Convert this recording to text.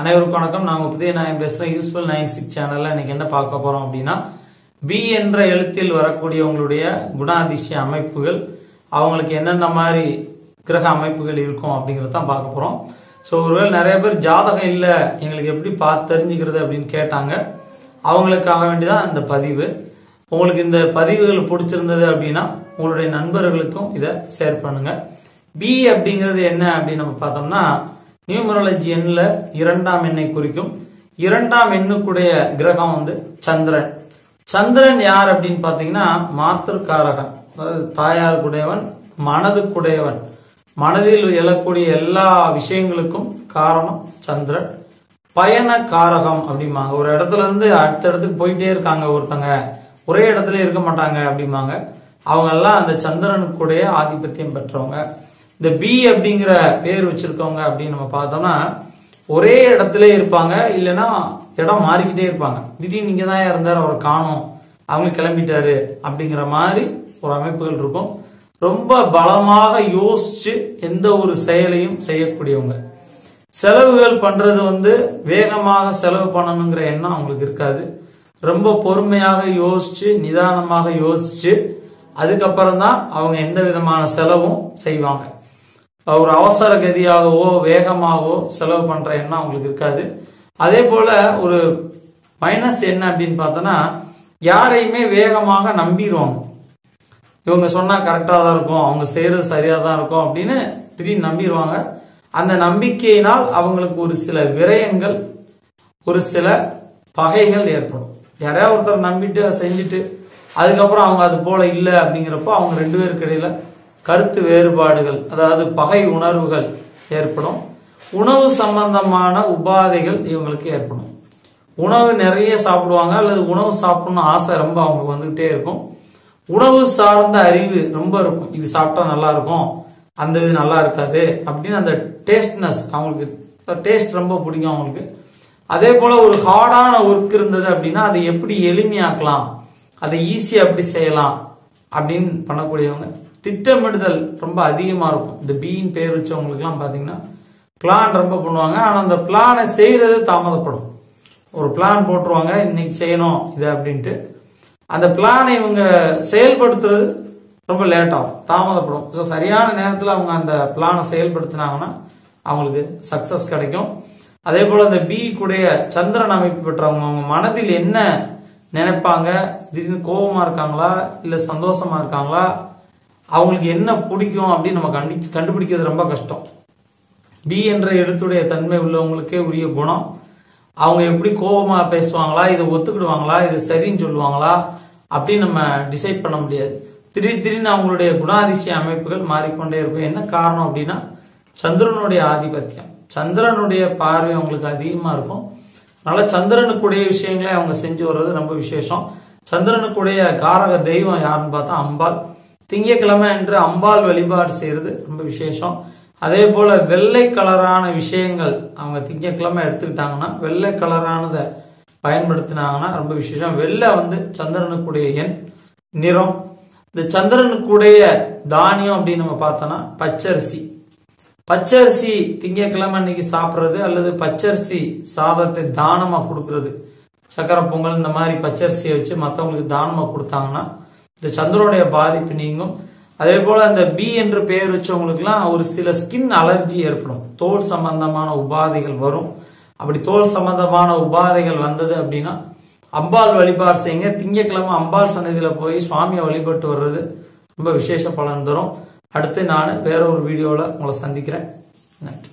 அனைவருக்கும் வணக்கம். நான் புதிய நான் பேசுறேன். யூஸ்ஃபுல் நைன் சிக்ஸ் சேனல்ல இன்னைக்கு என்ன பார்க்க போறோம் அப்படின்னா பி என்ற எழுத்தில் வரக்கூடிய உங்களுடைய குணாதிசய அமைப்புகள் அவங்களுக்கு என்னென்ன மாதிரி கிரக அமைப்புகள் இருக்கும் அப்படிங்கறதான் பார்க்க போறோம். ஸோ ஒருவேளை நிறைய பேர் ஜாதகம் இல்லை எங்களுக்கு எப்படி பார்த்து தெரிஞ்சுக்கிறது அப்படின்னு கேட்டாங்க. அவங்களுக்காக வேண்டிதான் இந்த பதிவு. உங்களுக்கு இந்த பதிவுகள் பிடிச்சிருந்தது அப்படின்னா உங்களுடைய நண்பர்களுக்கும் இதை ஷேர் பண்ணுங்க. பி அப்படிங்கிறது என்ன அப்படின்னு நம்ம பார்த்தோம்னா நியூமரலஜி எண்ணில் இரண்டாம் எண்ணை குறிக்கும். இரண்டாம் எண்ணுக்குடைய கிரகம் வந்து சந்திரன். சந்திரன் யார் அப்படின்னு பார்த்தீங்கன்னா மாத்திருக்காரகன். அதாவது தாயாருக்குடையவன் மனதுக்குடையவன். மனதில் எழக்கூடிய எல்லா விஷயங்களுக்கும் காரணம் சந்திரன். பயண காரகம் அப்படிம்பாங்க. ஒரு இடத்துல இருந்து அடுத்த இடத்துக்கு போயிட்டே இருக்காங்க ஒருத்தங்க. ஒரே இடத்துல இருக்க மாட்டாங்க அப்படிம்பாங்க. அவங்க எல்லாம் அந்த சந்திரனுக்குடைய ஆதிபத்தியம் பெற்றவங்க. இந்த பி அப்படிங்கிற பேர் வச்சிருக்கவங்க அப்படின்னு நம்ம பார்த்தோம்னா ஒரே இடத்துல இருப்பாங்க இல்லைன்னா இடம் மாறிக்கிட்டே இருப்பாங்க. திடீர்னு இங்கே தான் இருந்தார் அவர் காணோம் அவங்க கிளம்பிட்டாரு அப்படிங்கிற மாதிரி ஒரு அமைப்புகள் இருக்கும். ரொம்ப பலமாக யோசிச்சு எந்த ஒரு செயலையும் செய்யக்கூடியவங்க. செலவுகள் பண்றது வந்து வேகமாக செலவு பண்ணணுங்கிற எண்ணம் அவங்களுக்கு இருக்காது. ரொம்ப பொறுமையாக யோசிச்சு நிதானமாக யோசிச்சு அதுக்கப்புறம் தான் அவங்க எந்த விதமான செலவும் செய்வாங்க. ஒரு அவசர கதியாகவோ வேகமாகவோ செலவு பண்ற எண்ணம் அவங்களுக்கு இருக்காது. அதே போல ஒரு மைனஸ் என்ன அப்படின்னு பார்த்தோன்னா யாரையுமே வேகமாக நம்பிடுவாங்க. இவங்க சொன்னா கரெக்டா தான் இருக்கும் அவங்க செய்யறது சரியா தான் இருக்கும் அப்படின்னு திடீர்னு நம்பிடுவாங்க. அந்த நம்பிக்கையினால் அவங்களுக்கு ஒரு சில விரயங்கள் ஒரு சில பகைகள் ஏற்படும். யாரையா ஒருத்தர் நம்பிட்டு செஞ்சுட்டு அதுக்கப்புறம் அவங்க அது போல இல்லை அப்படிங்கிறப்போ அவங்க ரெண்டு பேருக்கு இடையில கருத்து வேறுபாடுகள் அதாவது பகை உணர்வுகள் ஏற்படும். உணவு சம்பந்தமான உபாதைகள் இவங்களுக்கு ஏற்படும். உணவு நிறைய சாப்பிடுவாங்க அல்லது உணவு சாப்பிடணும்னு ஆசை ரொம்ப அவங்களுக்கு வந்துகிட்டே இருக்கும். உணவு சார்ந்த அறிவு ரொம்ப இருக்கும். இது சாப்பிட்டா நல்லா இருக்கும் அந்த இது நல்லா இருக்காது அப்படின்னு அந்த டேஸ்ட்னஸ் அவங்களுக்கு டேஸ்ட் ரொம்ப பிடிக்கும் அவங்களுக்கு. அதே போல ஒரு ஹார்டான ஒர்க் இருந்தது அப்படின்னா அதை எப்படி எளிமையாக்கலாம் அதை ஈஸியாக எப்படி செய்யலாம் அப்படின்னு பண்ணக்கூடியவங்க. திட்டமிடுதல் ரொம்ப அதிகமாக இருக்கும். இந்த பீயின் பேர் வச்சவங்களுக்குலாம் பார்த்தீங்கன்னா பிளான் ரொம்ப பண்ணுவாங்க. ஆனால் அந்த பிளானை செய்யறது தாமதப்படும். ஒரு பிளான் போட்டுருவாங்க இன்னைக்கு செய்யணும் இது அப்படின்ட்டு. அந்த பிளானை இவங்க செயல்படுத்துறது ரொம்ப லேட் ஆகும். தாமதப்படும். ஸோ சரியான நேரத்தில் அவங்க அந்த பிளானை செயல்படுத்தினாங்கன்னா அவங்களுக்கு சக்சஸ் கிடைக்கும். அதே போல அந்த பி கூடைய சந்திரன் அமைப்பு பெற்றவங்க அவங்க மனதில் என்ன நினைப்பாங்க. திடீர்னு கோபமா இருக்காங்களா? இல்ல சந்தோஷமா இருக்காங்களா? அவங்களுக்கு என்ன பிடிக்கும் அப்படின்னு நம்ம கண்டி கண்டுபிடிக்கிறது ரொம்ப கஷ்டம். பி என்ற எழுத்துடைய தன்மை உள்ளவங்களுக்கே உரிய குணம். அவங்க எப்படி கோபமா பேசுவாங்களா? இதை ஒத்துக்கிடுவாங்களா? இது சரின்னு சொல்லுவாங்களா? அப்படின்னு நம்ம டிசைட் பண்ண முடியாது. திடீர் திடீர்னு அவங்களுடைய குணாதிசய அமைப்புகள் மாறிக்கொண்டே இருக்கும். என்ன காரணம் அப்படின்னா சந்திரனுடைய ஆதிபத்தியம். சந்திரனுடைய பார்வை அவங்களுக்கு அதிகமா இருக்கும். அதனால சந்திரனுக்குடைய விஷயங்களை அவங்க செஞ்சு வர்றது ரொம்ப விசேஷம். சந்திரனுக்குடைய காரக தெய்வம் யாருன்னு பார்த்தா அம்பாள். திங்கக்கிழமை என்று அம்பாள் வழிபாடு செய்யறது ரொம்ப விசேஷம். அதே போல வெள்ளை கலரான விஷயங்கள் அவங்க திங்கக்கிழமை எடுத்துக்கிட்டாங்கன்னா வெள்ளை கலரானதை பயன்படுத்தினாங்கன்னா ரொம்ப விசேஷம். வெள்ளை வந்து சந்திரனுக்குடைய எண் நிறம். இந்த சந்திரனுக்குடைய தானியம் அப்படின்னு நம்ம பார்த்தோம்னா பச்சரிசி. பச்சரிசி திங்கக்கிழமை அன்னைக்கு சாப்பிட்றது அல்லது பச்சரிசி சாதத்தை தானமா கொடுக்கறது? சக்கரை பொங்கல் இந்த மாதிரி பச்சரிசியை வச்சு மற்றவங்களுக்கு தானமா கொடுத்தாங்கன்னா இந்த சந்திரனுடைய பாதிப்பு நீங்கும். அதே போல அந்த பி என்று பெயர் வச்சவங்களுக்குலாம் ஒரு சில ஸ்கின் அலர்ஜி ஏற்படும். தோல் சம்பந்தமான உபாதைகள் வரும். அப்படி தோல் சம்பந்தமான உபாதைகள் வந்தது அப்படின்னா அம்பாள் வழிபாடு செய்யுங்க. திங்கக்கிழமை அம்பாள் சன்னதியில போய் சுவாமியை வழிபட்டு வர்றது ரொம்ப விசேஷ பலன் தரும். அடுத்து நான் வேற ஒரு வீடியோவில் உங்களை சந்திக்கிறேன். நன்றி.